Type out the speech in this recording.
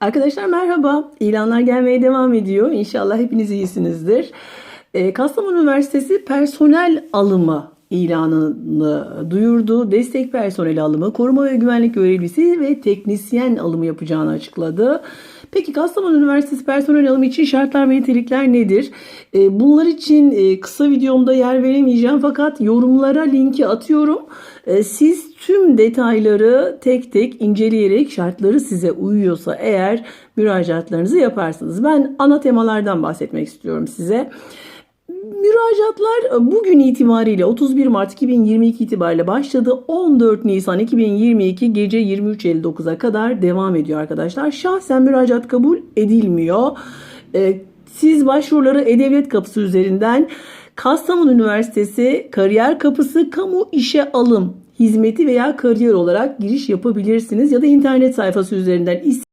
Arkadaşlar merhaba. İlanlar gelmeye devam ediyor. İnşallah hepiniz iyisinizdir. Ee, Kastamonu Üniversitesi personel alımı ilanını duyurdu. Destek personel alımı, koruma ve güvenlik görevlisi ve teknisyen alımı yapacağını açıkladı. Peki Kastamonu Üniversitesi personel alımı için şartlar ve nitelikler nedir? Ee, bunlar için e, kısa videomda yer veremeyeceğim fakat yorumlara linki atıyorum. Ee, siz tüm detayları tek tek inceleyerek şartları size uyuyorsa eğer müracaatlarınızı yaparsınız. Ben ana temalardan bahsetmek istiyorum size. Müracaatlar bugün itibariyle 31 Mart 2022 itibariyle başladı. 14 Nisan 2022 gece 23.59'a kadar devam ediyor arkadaşlar. Şahsen müracaat kabul edilmiyor. Ee, Siz başvuruları E-Devlet Kapısı üzerinden Kastamonu Üniversitesi Kariyer Kapısı Kamu İşe Alım Hizmeti veya kariyer olarak giriş yapabilirsiniz ya da internet sayfası üzerinden